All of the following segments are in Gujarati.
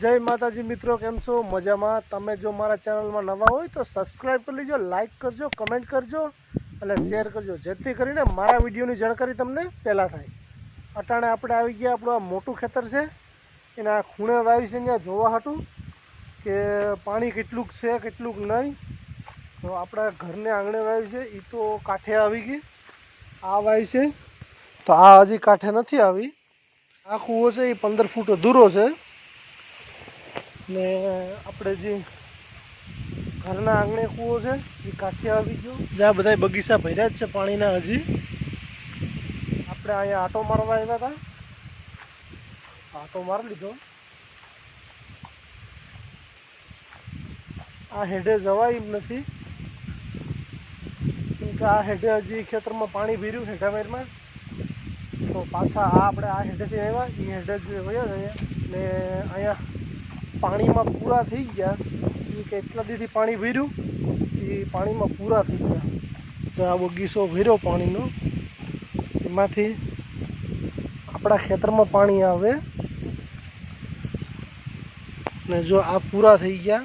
જય માતાજી, મિત્રો, કેમ છો? મજામાં? તમે જો મારા ચેનલમાં નવા હોય તો સબસ્ક્રાઈબ કરી લેજો લાઇક કરજો કમેન્ટ કરજો અને શેર કરજો. જેથી કરીને મારા વિડીયોની જાણકારી તમને પહેલાં થાય. અટાણે આપણે આવી ગયા, આપણું આ મોટું ખેતર છે. એના ખૂણે વાવી છે ત્યાં જોવા હતું કે પાણી કેટલુંક છે, કેટલુંક નહીં. તો આપણા ઘરને આંગણે વાવી છે. એ તો કાંઠે આવી ગઈ. આ વાવી છે. તો આ હજી કાંઠે નથી આવી. આ કૂવો છે, એ પંદર ફૂટ અધૂરો છે. ને આપણે જે ઘરના આંગણે કૂવો છે, એ કાંઠે આવી ગયો. જ્યાં બધા બગીચા ભર્યા જ છે પાણીના હજી. આપણે અહીંયા આટો મારવા આવ્યા હતા. આટો મારી લીધો. આ હેડે જવાય એમ નથી. કે આ હેડે હજી ખેતરમાં પાણી ભર્યું હેઠામેરમાં. તો પાછા આ આપણે આ હેડેથી આવ્યા. એ હેડે જ વયા ને અહીંયા પાણીમાં પૂરા થઈ ગયા. એ કે એટલા દીથી પાણી ભર્યું. એ પાણીમાં પૂરા થઈ ગયા. તો આ બગીચો ભર્યો પાણીનો. એમાંથી આપણા ખેતરમાં પાણી આવે. ને જો આ પૂરા થઈ ગયા.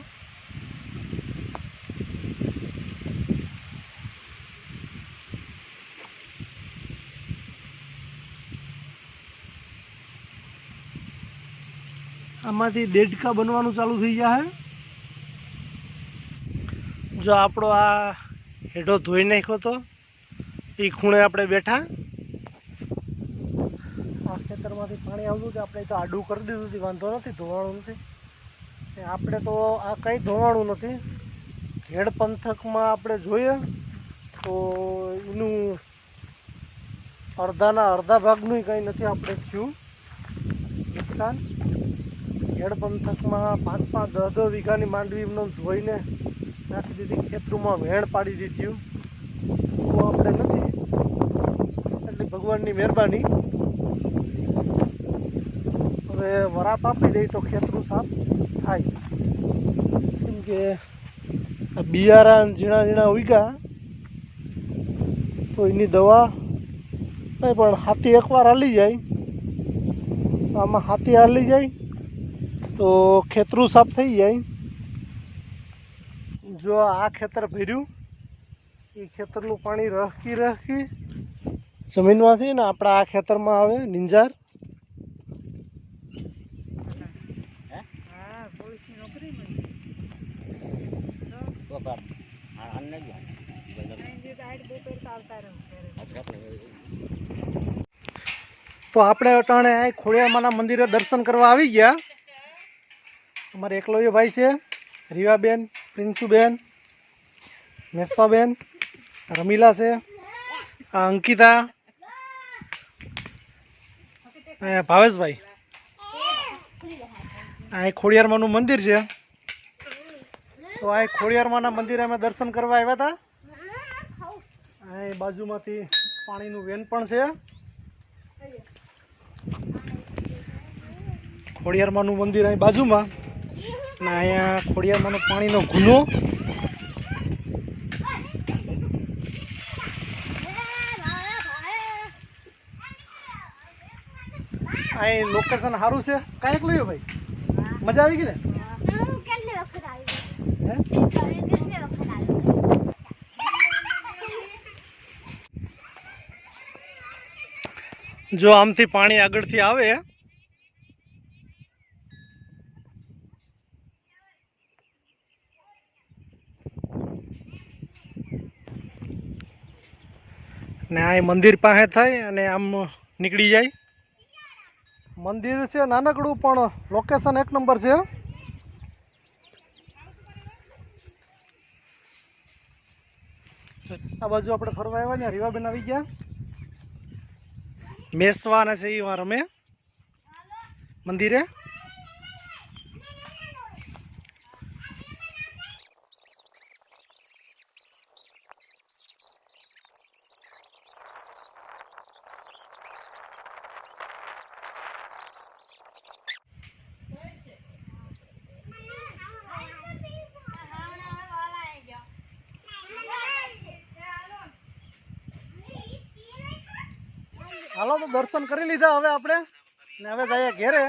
આમાંથી દેડકા બનવાનું ચાલુ થઈ જાય. જો આપણો આ હેઠો ધોઈ નાખ્યો તો એ ખૂણે આપણે બેઠા. આ ખેતરમાંથી પાણી આવતું હતું, આપણે તો આડું કરી દીધું હતું, વાંધો નથી, ધોવાણું નથી. આપણે તો આ કંઈ ધોવાણું નથી. ઘેડ પંથકમાં આપણે જોઈએ તો એનું અડધાના અડધા ભાગનું કંઈ નથી આપણે થયું. નુકસાન. ખેડ પંથકમાં પાંચ પાંચ દસ દસ વીઘાની માંડવી ધોઈને નાખી દીધી, ખેતરોમાં વેણ પાડી દીધું. તો આપણે નથી. એટલે ભગવાનની મહેરબાની. હવે વરાપ આપી દઈ તો ખેતરું સાફ થાય. કેમ કે આ બિયારા ઝીણા ઝીણા ઉગ્યા, તો એની દવા નહીં પણ હાથી એકવાર હાલી જાય. આમાં હાથી હાલી જાય. તો ખેતરું સાફ થઈ જાય જો આ ખેતર ભર્યું એ ખેતરનું પાણી રહકી રહકી જમીનમાંથી ને આપણા આ ખેતરમાં આવે નિંજાર હા? પોલીસની નોકરી મળી. તો બાપ આ અન્ન જ ત્રણ દિવસ આઠ બપોર તો આવતા રહો ઘરે. તો આપણે અટાણે આ ખોડિયારમાંના મંદિરે દર્શન કરવા આવી ગયા. અમારે એકલોય ભાઈ છે, રીવાબેન, પ્રિન્સુબેન, મેસાબેન, રમીલા છે, આ અંકિતા ભાવેશભાઈ. આ ખોડિયારમાંનું મંદિર છે. તો આ ખોડિયારમાંના મંદિરે અમે દર્શન કરવા આવ્યા હતા અહીં બાજુમાંથી પાણીનું વેન પણ છે. ખોડિયારમાંનું મંદિર અહીં બાજુમાં. અને અહીંયા ખોડિયારમાંનો પાણીનો ગુનો. અહીં લોકેશન સારું છે? કાંઈક લઈએ ભાઈ. મજા આવી ગઈ ને? જો આમથી પાણી આગળથી આવે ને આ મંદિર પાસે થાય અને આમ નીકળી જાય. મંદિર છે નાનકડું, પણ લોકેશન એક નંબર છે. આ બાજુ આપણે ફરવા આવ્યા ને, રીવાબેન આવી ગયા. મેસવાના છે એમાં રમે મંદિરે. હાલો તો દર્શન કરી લીધા હવે આપણે. ને હવે જઈએ ઘેરે.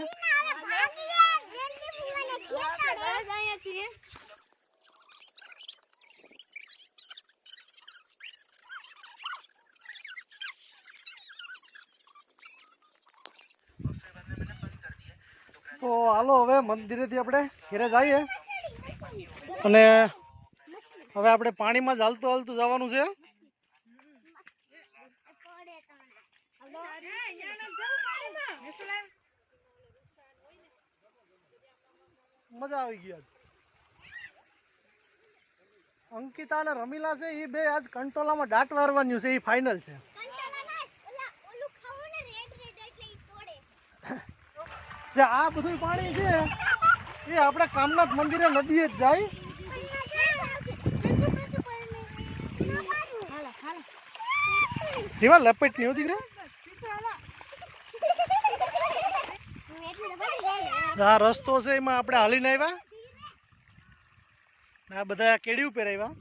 તો હાલો હવે મંદિરેથી આપણે ઘરે જઈએ. અને હવે આપણે પાણીમાં જ હાલતું હાલતું જવાનું છે. મજા આવી ગઈ આજ. અંકિતા અને રમીલા છે એ બે આજ કંટોલામાં દાટ વારવાનું છે એ ફાઇનલ છે. જે આ બધું પાણી છે એ આપણે કામનાથ મંદિરે નદીએ જ જાય. જેવા લપેટ નહીં હોતી આ રસ્તો છે એમાં આપણે હાલીને આવ્યા આ બધા કેડી ઉપર આવ્યા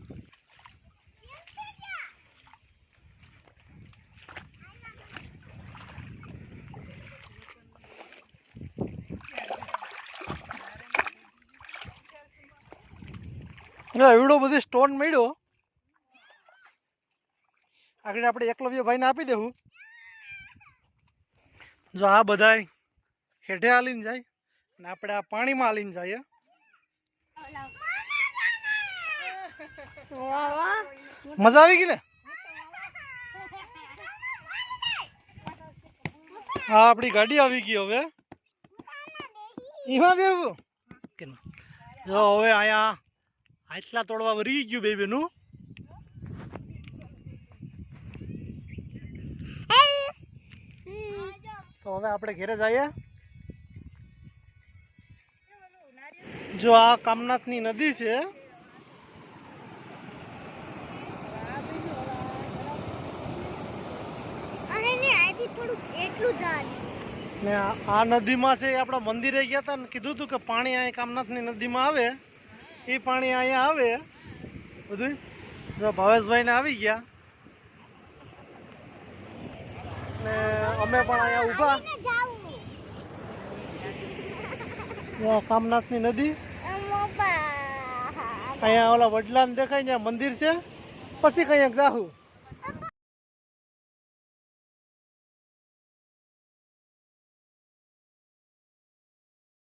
એવડો બધી સ્ટોન મળ્યો. આગળ આપણે એકલવ્ય ભાઈને આપી દેવું. જો આ બધાય હેઠે હાલીને જાય. ને આપણે આ પાણીમાં હાલીને જઈએ. મજા આવી ગઈ ને? હા, આપણી ગાડી આવી ગઈ હવે. એમાં બેવું જો, હવે અહીંયા આટલા તોડવા વરી ગયું બેબીનું તો હવે આપણે ઘરે જઈએ. જો આ કામનાથની નદી છે. ને આ નદીમાં છે આપણા મંદિરે ગયા હતા ને કીધું હતું કે પાણી અહીં કામનાથની નદીમાં આવે. એ પાણી અહીંયા આવે. બધું. જો ભાવેશભાઈને આવી ગયા. ને અમે પણ અહીંયા ઊભા. કામનાથની નદી. અહીંયા ઓલા વડલાને દેખાય ને મંદિર છે. પછી કંઈક જાહું.